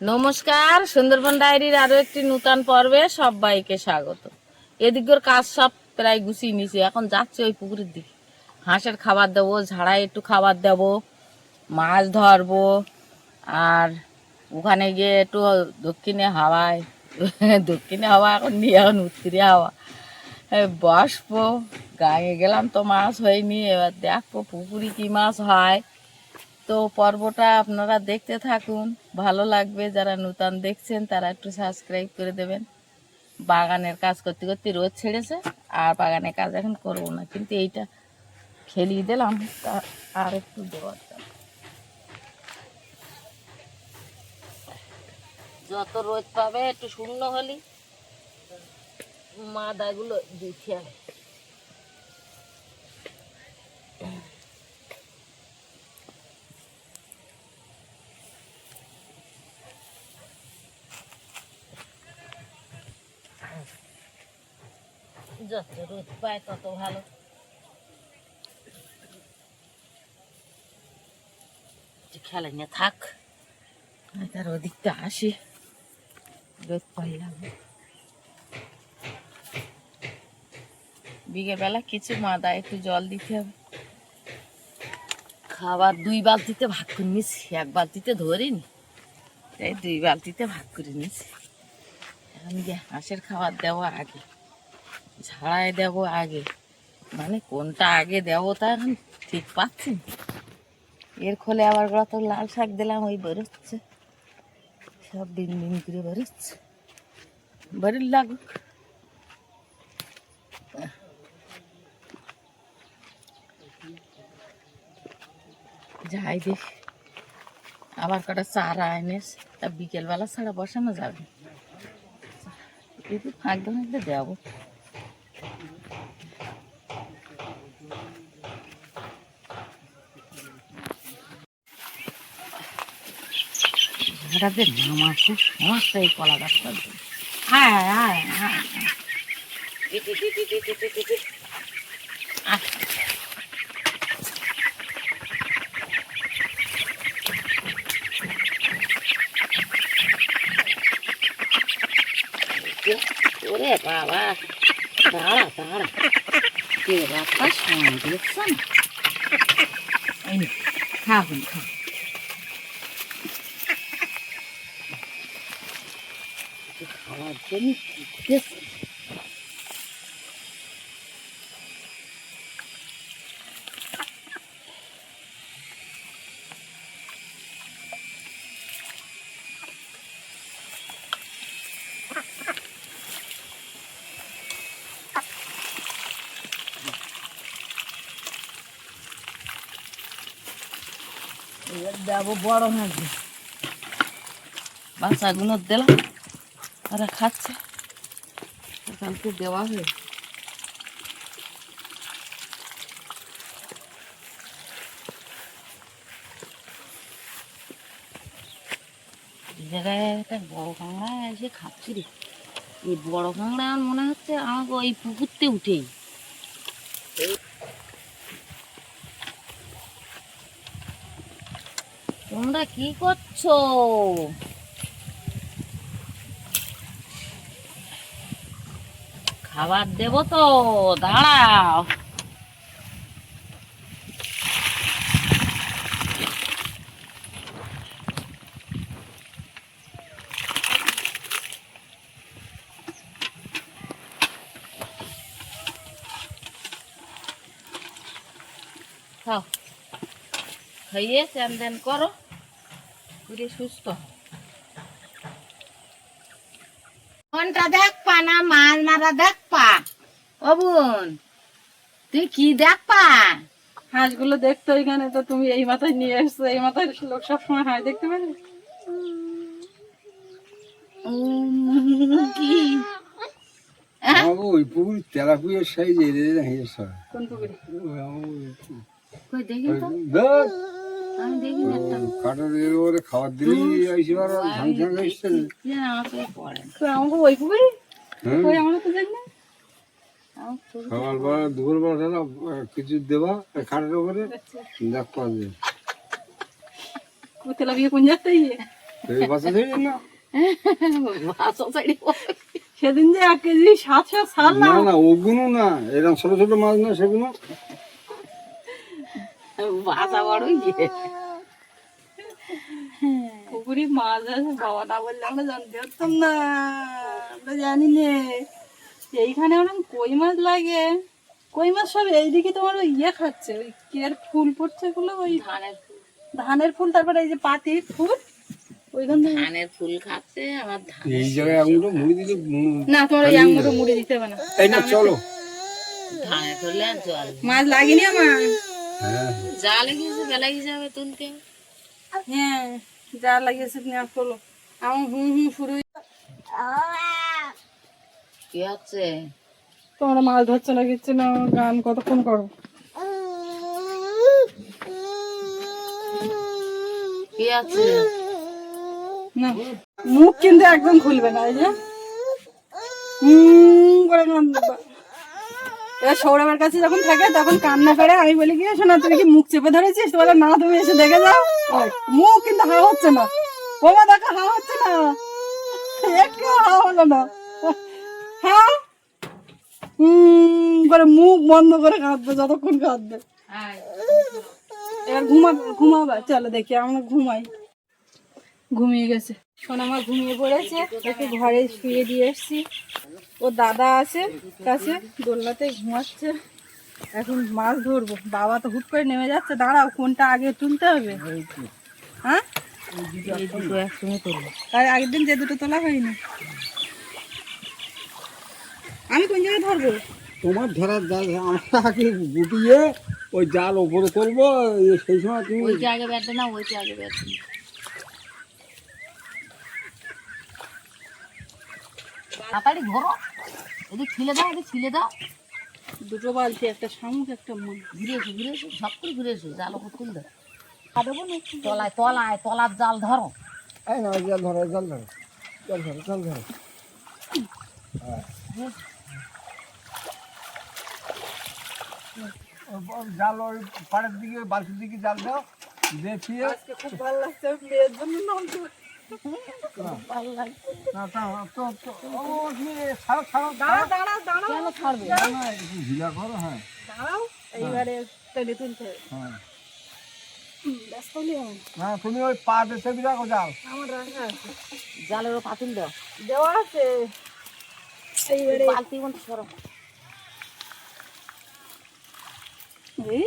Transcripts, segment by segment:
নমস্কার, সুন্দরবন ডায়েরির আরও একটি নূতন পর্বে সবাইকে স্বাগত। এদিকের কাজ সব প্রায় গুছিয়ে নিছি এখন যাচ্ছে ওই পুকুরের দিকে। হাঁসের খাবার দেবো, ঝাড়ায় একটু খাবার দেবো, মাছ ধরবো, আর ওখানে গিয়ে একটু দক্ষিণে হাওয়ায়, দক্ষিণে হাওয়া, এখন নিয়ে এখন উত্তরে হাওয়া। বসবো, গায়ে গেলাম তো মাছ হয়নি, এবার দেখব পুকুরি কি মাছ হয়। তো পর্বটা আপনারা দেখতে থাকুন। ভালো লাগবে যারা নূতন দেখছেন, তারা একটু সাবস্ক্রাইব করে দেবেন। বাগানের কাজ করতে করতে রোদ ছেড়েছে, আর বাগানের কাজ এখন করব না। কিন্তু এইটা খেলিয়ে দিলাম আর একটু দেওয়ার যত রোদ পাবে, একটু শূন্য হলি, মাদাগুলো দিতে হবে যত রোদ পায় তত ভালো। খেলা নিয়ে থাক। তার ওদিকটা আসি। রোদ পাইলাম বিকেলবেলা কিছু মাদা একটু জল দিতে হবে। খাবার দুই বালতিতে ভাগ করে নিয়েছি এক বালতিতে ধরিনি। তাই দুই বালতিতে ভাগ করে এখন গিয়ে হাঁসের খাবার দেওয়া আগে। ঝাড়াই দেব আগে। মানে কোনটা আগে দেব তা এখন ঠিক পাচ্ছি। এর খোলে আবার কত লাল শাক দিলাম, ওই বেরোচ্ছে। সব দিন দিন করে বেরোচ্ছে। বাড়ির লাগুক যাই দেখ। আবার কটা চারা এনেস তা বিকেলবেলা ছাড়া বসানো যাবে একটু ফাঁকতে ফাঁকতে দেবো। ঝাড়াতে নাম আছে সমস্ত এই কলা গাছটার। জন্য হ্যাঁ হ্যাঁ হ্যাঁ। I first want to get some. And Calvin come. Oh, I this এবার দেবো বড় মাছ বাচ্চাগুলো দিলাম ওরা খাচ্ছে। কালকে দেওয়া হয়ে জায়গায় একটা বড় কাঁকড়া এসে খাচ্ছি রে। এই বড় কাঁকড়া আমার মনে হচ্ছে আমাকে ওই পুকুরতে উঠেই। তোমরা কি করছ? খাবার দেবো তো দাঁড়াও। খাও। খাইয়ে স্যান করো। পুরে সুস্থ কোনটা দেখ পা না মাছ মারা দেখ পা। ও বোন তুই কি দেখ পা? হাঁসগুলো দেখতো এখানে তো তুমি এই মাথায় নিয়ে এসছো এই মাথায় লোক সবসময় হাঁস দেখতে পারে হ্যাঁ? ওই পুকুর সাইজ কোন পুকুরে? কই দেখি তো। কাটার এর ওরে খাবার দিলেই আইসি আর ঝাং ঝাং আমাকে ওই হ্যাঁ। ওই আমরা তো জানি কিছু দেবা খাটের উপরে দেখ পাওয়া যায় ও তেলাপিয়া কোন যাচ্ছে এই বাচ্চা ধরি না? সেদিন যে এক কেজি সাত ছাড় না না ওগুলো না এরকম ছোট ছোট মাছ না সেগুলো বাসা বড় গিয়ে পুকুরি মাছ আছে বাবা না বললে আমরা জানতে পারতাম না আমরা জানি নে। এইখানে ওরকম কই মাছ লাগে। কই মাছ সব এইদিকে তোমার ওই ইয়ে খাচ্ছে ওই ফুল পড়ছে গুলো ওই ধানের ফুল। ধানের ফুল তারপরে এই যে পাতির ফুল ওইখান থেকে ধানের ফুল খাচ্ছে আমার ধান এই জায়গায় আঙুলটা মুড়ি দিলে না তোমার ওই আঙুরও মুড়ে দিতে হবে না। এই না চলো। ধানের ফুলে জল মাছ লাগেনি আমার। হ্যাঁ। জালে গিয়েছে বেলা হিসাবে তুলতে হ্যাঁ যা লাগিয়েছে নেওয়া করল আমার হুম হুম শুরু কি হচ্ছে? তোমরা মাছ ধরছো না কিচ্ছু না গান কতক্ষণ করো? কি আছে না মুখ কিন্তু একদম খুলবে না এই যে। হুম করে কান্দবে। এবার সৌরভের কাছে যখন থাকে তখন কান্না করে আমি বলি কি শোনা তুমি কি মুখ চেপে ধরেছিস? বলে না তুমি এসে দেখে যাও। মুখ কিন্তু হাওয়া হচ্ছে না। ওমা দেখো হাওয়া হচ্ছে না। একটু হাওয়া হলো না। হ্যাঁ হুম করে মুখ বন্ধ করে কাঁদবে যতক্ষণ কাঁদবে। এবার ঘুমা ঘুমাবে চলো দেখি আমরা ঘুমাই। ঘুমিয়ে গেছে। সোনামা ঘুমিয়ে পড়েছে ওকে ঘরে শুয়ে দিয়ে এসছি। ও দাদা আছে কাছে দোলনাতে ঘুমাচ্ছে। এখন মাছ ধরবো। বাবা তো হুট করে নেমে যাচ্ছে। দাঁড়াও কোনটা আগে তুলতে হবে। হ্যাঁ? আগের দিন যে দুটো তোলা হয়নি। আমি কোন জায়গায় ধরবো? তোমার ধরার জাল আমরা আগে গুটিয়ে ওই জাল ওপরে তুলবো সেই সময় তুমি বেড়তে না ওইটা আগে বেড়তে তাড়াতাড়ি ধরো। এদিক ছিলে দাও এদিক ছিলে দাও। দুটো বালতি একটা শামুক একটা মন ঘুরে এসো ঘুরে এসো সব করে ঘুরে এসো। জাল ওপর তুল দাও। তলায় তলায় তলার জাল ধরো। এই না ওই জাল ধরো জাল ধরো। জাল ধরো জাল ধরো। হ্যাঁ। জাল ওই পাড়ের দিকে বালতির দিকে জাল দাও। দেখিয়ে আজকে খুব ভালো লাগছে মেয়ের জন্য। না ও তুমি হ্যাঁ। হ্যাঁ। ওই পা দেশে বিরাখো জাল আমার রাখা আছে। জালেরও পাতুল দাও। দেওয়া আছে। এইবারে বালতি মতো সরো। এই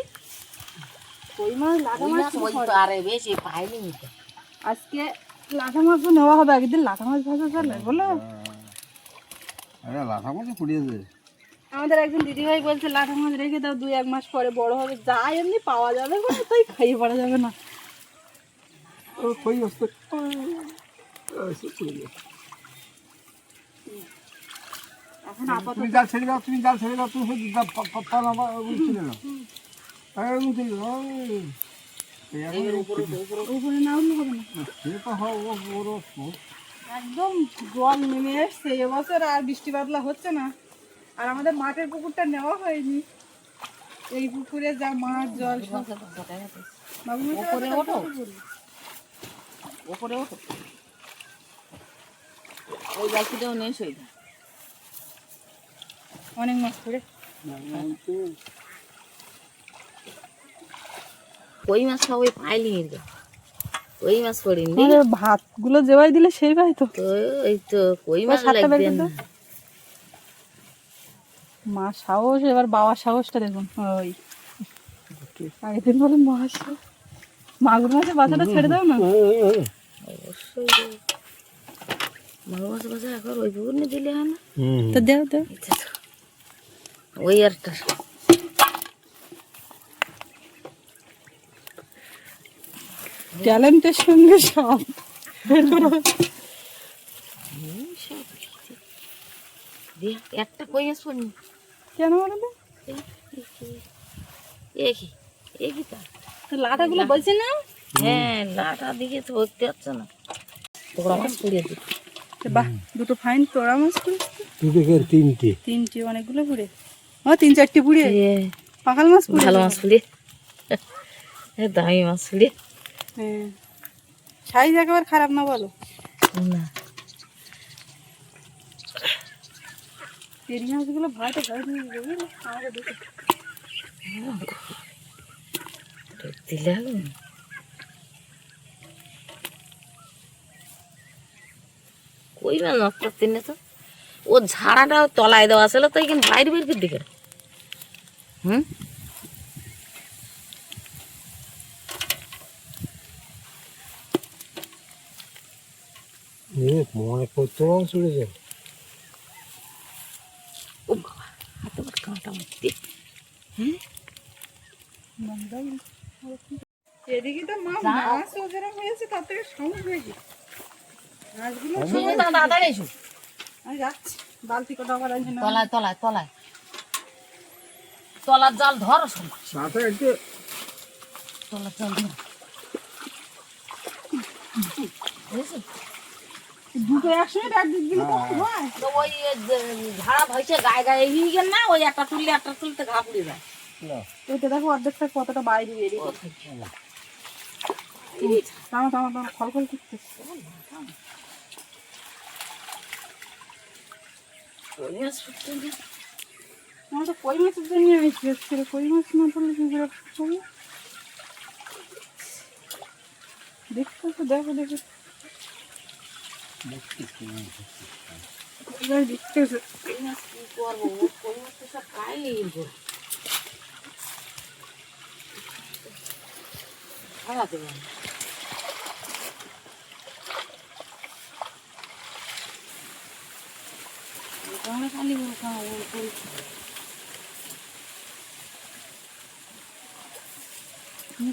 কই মাছ? লাঠা মাছ মাছ ওই বেশি পাইনি। আজকে লাঠা মাছও নেওয়া হবে একদিন লাঠা মাছ ভাজা চলে বলো। লাঠা মতো পুড়িয়ে আমাদের একজন দিদিভাই বলছে লাঠা মাছ রেখে দাও দুই এক মাস পরে বড় হবে। যা এমনি পাওয়া যাবে কোনো তাই খাইয়ে পারা যাবে না। তুমি জাল ছেড়ে দাও তুমি জাল ছেড়ে দাও তুমি শুধু জাল পা- পা- পা উপরে না উঠলে হবে না। সে তো হয়। একদম জল নেমে এসছে এবছর আর বৃষ্টি বাদলা হচ্ছে না। আর আমাদের মাঠের পুকুরটা নেওয়া হয়নি। এই পুকুরে যা মাছ জল সব। ওপরে ওঠো। ওপরে ওঠো। ওই নেই অনেক মাছ ধরে কই মাছ সবাই পাইলি কই মাছ পড়িনি। ভাতগুলো জেবাই দিলে সেই ভাই তো। এই তো কই মাছ লাগবে না। মা সাহস এবার বাবার সাহসটা দেখুন। ওই। আগের দিন বলে মা মাগুর মাছের বাচ্চাটা ছেড়ে দাও না। অবশ্যই রে। মাছ মাছ এখন ওই পুকুর নিয়ে দিলে হয় না। তো দেও দেও। ওই আরটা ট্যালেন্টের সঙ্গে সব। বের করো। দিয়ে একটা কই মাছ কেন বলো একই একই তো। লাটাগুলো বলছি না? হ্যাঁ লাটা দিকে তো ধরতে পারছে না। তোরা মাছ পড়িয়ে দিই বাহ দুটো ফাইন তোরা মাছ করিস তো। দুটো তিনটে। অনেকগুলো পুড়ে ও তিন চারটি পুড়ে পাকাল মাছ পুড়ে ভালো মাছ পুড়িয়ে দামি মাছ পুড়িয়ে হ্যাঁ। সাইজ একেবারে খারাপ না বলো? না। তেরি? আমাকে দেখে দিলে কই না তিনে তো? ও ঝাড়াটা তলায় দেওয়া ছিল তো এখানে বাইরে বের করে দিকে। হুম? মনে করতে চলে যাবে ও বাবা হাতে আমার কাঁটা মুক্তি এদিকে তো মা মাছ ওজেরা হয়েছে তার থেকে সাউন্ড হয়ে গেছে মাছগুলো তাড়াতাড়ি এসো। আমি যাচ্ছি বালতি কটা আবার তলায় তলায় তলায়। তলার জাল ধরো সময় সাথে একটু তলার জাল ধরো? দুটো একসঙ্গে এক দিক দিলে তো হয়। তো ওই ঝাড়া গায়ে গায়ে গেল না ওই একটা তুললে একটা তুলতে ঘা পুড়ে যায়। ওইটা দেখো অর্ধেকটা কতটা বাইরে বেরিয়ে খল খল করতে আমার তো কই মাছের জন্য আইছি আজকে কই মাছ না পড়লে কি করে হবে দেখতে তো দেখো দেখো। এবার দেখতেছে। কি করব সব খালি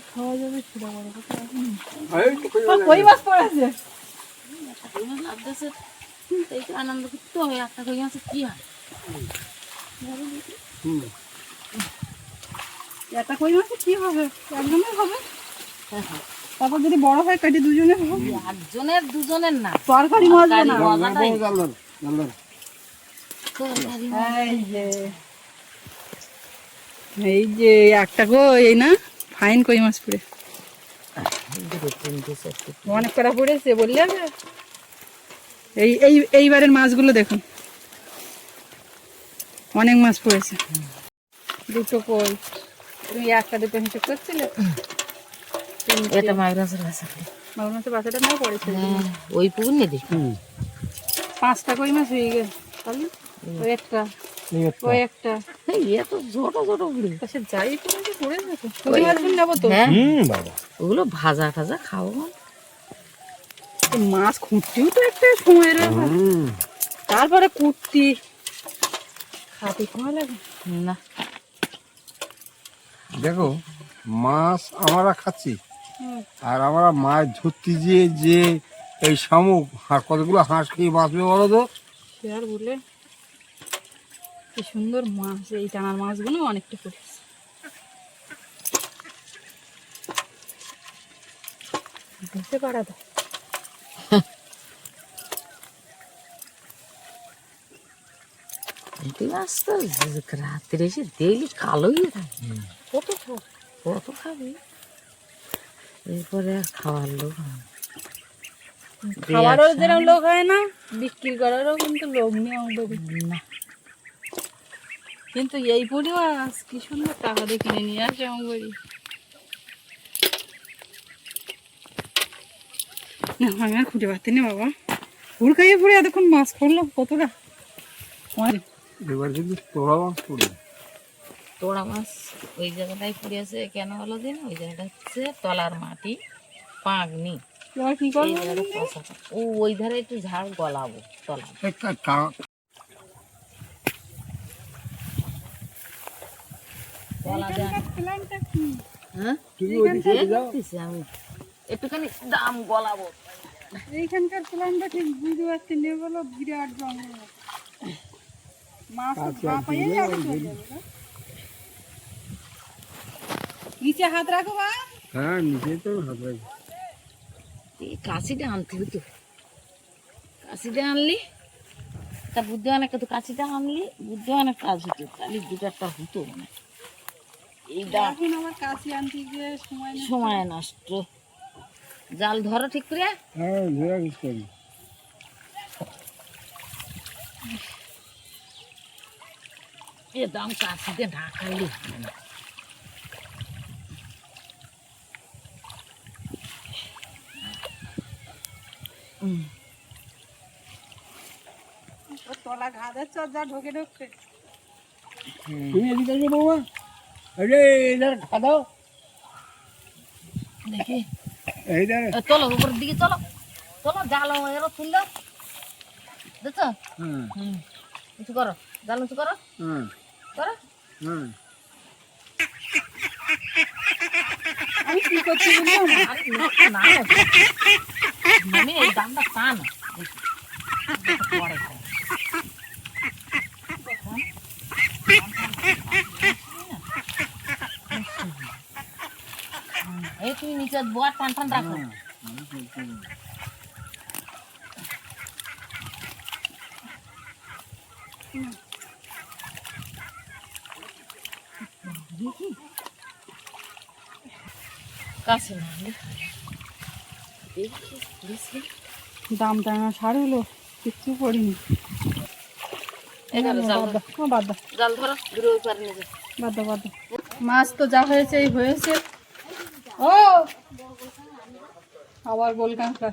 খাওয়া যাবে সেটা বড় কথা কই মাছ পড়েছে একটা কই। তারপর যদি বড় হয় কাটি দুজনে একজনের দুজনের না তরকারি মাছ এই যে একটা কই এই না ফাইন কই মাছ পড়ে অনেক কটা পড়েছে বললে? এই এই এইবারের মাছগুলো দেখুন। অনেক মাছ পড়েছে। দুটো কই তুমি একটা দুটো হিসেব করছিলে? এটা কাছে মাগুর মাছের বাচ্চাটা না পড়েছে। হ্যাঁ ওই পুকুর নিয়ে হুম। পাঁচটা কই মাছ হয়ে গেল তাহলে ওই একটা। ওই একটা। এই এত ছোট ছোটগুলো সে যাই পড়েছে পড়েছে তো তুমি একদিন যাব তো? হ্যাঁ। বাবা। ওগুলো ভাজা টাজা খাব। এই মাছ খুঁটতেও তো একটা সময় তারপরে কুটতি। খাতে সময় লাগে? না। দেখো মাছ আমরা খাচ্ছি। আর আমরা মাছ ধরতে গিয়ে যে এই শামুক আর কতগুলো হাঁস খেয়ে বাঁচবে বলো তো? আর বলে? কি সুন্দর মাছ এই টানার মাছগুলো অনেকটা পড়েছে। পারা পুঁটি মাছ তো রাত্রে এসে দেখলি কালোই থাকে কত কত খাবি? এরপরে আর খাওয়ার লোক যেরকম লোক হয় না বিক্রি করারও কিন্তু লোক নেই আমাদের। না। কিন্তু এই পরি আজ কি সুন্দর টাকা দিয়ে কিনে নিয়ে আসে আমার বাড়ি না আমি আর খুঁজে পাচ্ছি না বাবা। হুড় খাইয়ে পড়ে এতক্ষণ মাছ করলাম কতটা। এবার তোরা মাছ তোড়া মাছ ওই জায়গাটায় পড়েছে কেন হলো দিন ওই জায়গাটা হচ্ছে তলার মাটি পাগনি। ও ওই ধারে একটু ঝাড় গলাবো তলা। হ্যাঁ? একটুখানি দাম গলাবো। এইখানকার প্ল্যানটা ঠিক বুঝতে পারছি না বলো বিরাট জঙ্গল মাছ তো আচ্ছা, পা পাইয়ে যাবে চলে যাবে, না? নিচে হাত রাখো বা হ্যাঁ নিচে তো হাত রাখি এই কাশিটা আনতে হতো কাশিটা আনলি তা বুদ্ধবান একটা তো কাশিটা আনলি বুদ্ধবানের কাজ হতো। তাহলে দুটো একটা হতো মানে। এইটা এখন কাশি আনতে গিয়ে সময় সময় নষ্ট। জাল ধরো ঠিক করে। হ্যাঁ ধরে কিছু করি এ দাম কাশি দিয়ে তলা চর যা ঢোকে ঢোকছে তুমি এদিকে আরে এধার খাদাও দেখি। এইধার চলো উপরের দিকে চলো। চলো জাল এরো তুললো দেখছ? হ্যাঁ হুম। কিছু করো জাল উঁচু করো। হ্যাঁ করো হ্যাঁ আমি কি করছি না। মানে এই দামটা টান এই তুমি নিচে বয়া টান টান রাখো কাছে দেখি। দেখি দাম টানা সার হলো কিচ্ছু করিনি। মাছ তো যা হয়েছে এই হয়েছে। ও! আবার গোল কাঁকড়া।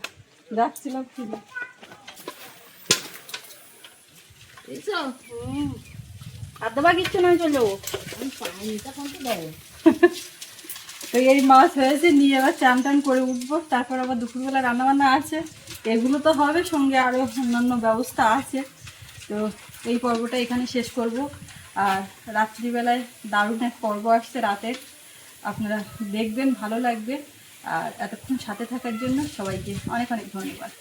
যাচ্ছিলাম কি আর দেবা কিচ্ছু নয় চলে যাব। তো এই মাছ হয়েছে নিয়ে এবার চান টান করে উঠবো। তারপর আবার দুপুরবেলা রান্নাবান্না আছে। এগুলো তো হবে সঙ্গে আরও অন্যান্য ব্যবস্থা আছে। তো এই পর্বটা এখানে শেষ করব। আর রাত্রিবেলায় দারুণ এক পর্ব আসছে রাতের। আপনারা দেখবেন ভালো লাগবে। আর এতক্ষণ সাথে থাকার জন্য সবাইকে অনেক অনেক ধন্যবাদ।